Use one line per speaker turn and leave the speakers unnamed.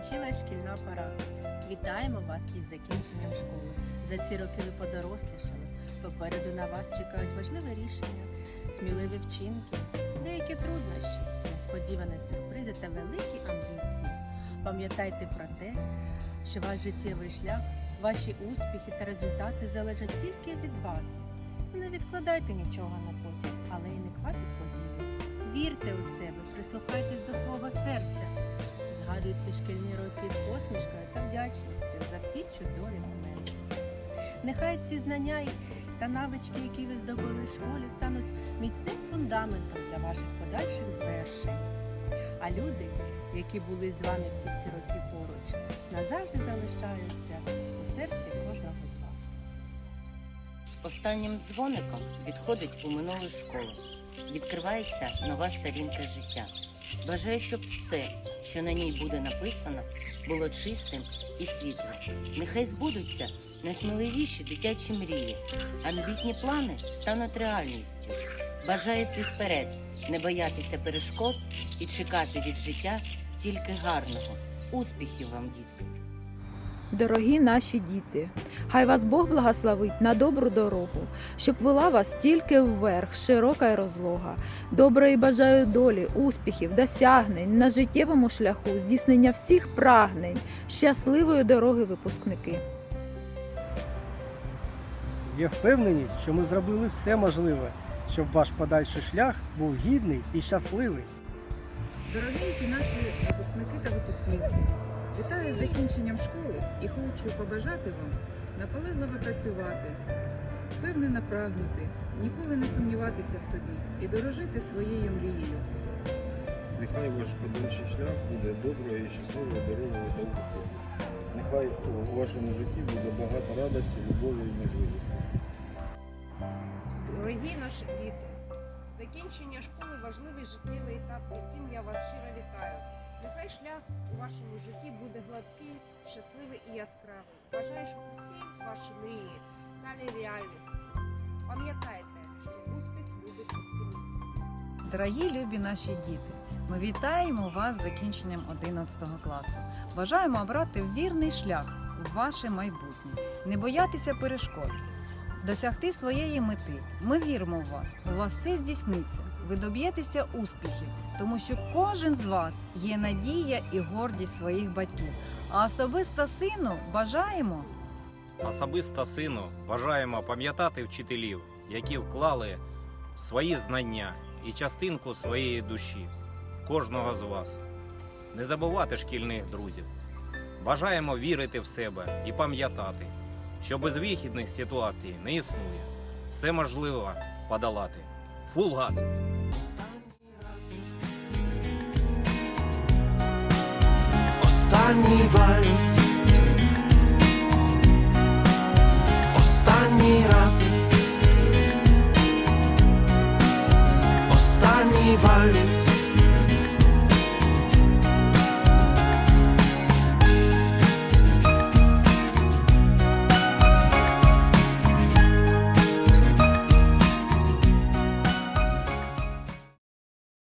Закінчилась шкільна пора. Вітаємо вас із закінченням школи. За ці роки ви подорослішали. Попереду на вас чекають важливі рішення, сміливі вчинки, деякі труднощі, несподівані сюрпризи та великі амбіції. Пам'ятайте про те, що ваш життєвий шлях, ваші успіхи та результати залежать тільки від вас. Не відкладайте нічого на потім, але й не квати події. Вірте у себе, прислухайтесь до свого серця. Згадуйте шкільні роки посмішкою та вдячністю за всі чудові моменти. Нехай ці знання та навички, які ви здобули в школі, стануть міцним фундаментом для ваших подальших звершень. А люди, які були з вами всі ці роки поруч, назавжди залишаються у серці кожного з вас.
З останнім дзвоником відходить у минулу школу. Відкривається нова сторінка життя. Бажаю, щоб все, що на ній буде написано, було чистим і світлим. Нехай збудуться найсміливіші дитячі мрії, амбітні плани стануть реальністю. Бажаю йти вперед, не боятися перешкод і чекати від життя тільки гарного. Успіхів вам, дітки!
Дорогі наші діти, хай вас Бог благословить на добру дорогу, щоб вела вас тільки вверх, широка й розлога. Доброї бажаю долі, успіхів, досягнень на життєвому шляху, здійснення всіх прагнень, щасливої дороги, випускники.
Є впевненість, що ми зробили все можливе, щоб ваш подальший шлях був гідний і щасливий.
Дорогенькі наші випускники та випускниці, вітаю з закінченням школи і хочу побажати вам наполегливо працювати, впевнено прагнути, ніколи не сумніватися в собі і дорожити своєю мрією.
Нехай ваш подальший шлях буде доброю і щасливою дорогою та успіхом. Нехай у вашому житті буде багато радості, любові і можливостей.
Дорогі наші діти, закінчення школи важливий життєвий етап, з яким я вас щиро вітаю. Нехай шлях у вашому житті буде гладкий, щасливий і яскравий. Бажаю, щоб усі ваші мрії стали реальністю. Пам'ятайте, що успіх любить оптимістів.
Дорогі любі наші діти, ми вітаємо вас з закінченням 11 класу. Бажаємо обрати вірний шлях в ваше майбутнє, не боятися перешкод, досягти своєї мети. Ми віримо в вас, у вас все здійсниться. Ви доб'єтеся успіхів, тому що кожен з вас є надія і гордість своїх батьків. А особисто сину бажаємо
Особисто сину бажаємо пам'ятати вчителів, які вклали свої знання і частинку своєї душі, кожного з вас. Не забувати шкільних друзів. Бажаємо вірити в себе і пам'ятати, що безвихідних ситуацій не існує. Все можливо подолати. Фул газ!
Останній вальс. Останній раз. Останній вальс.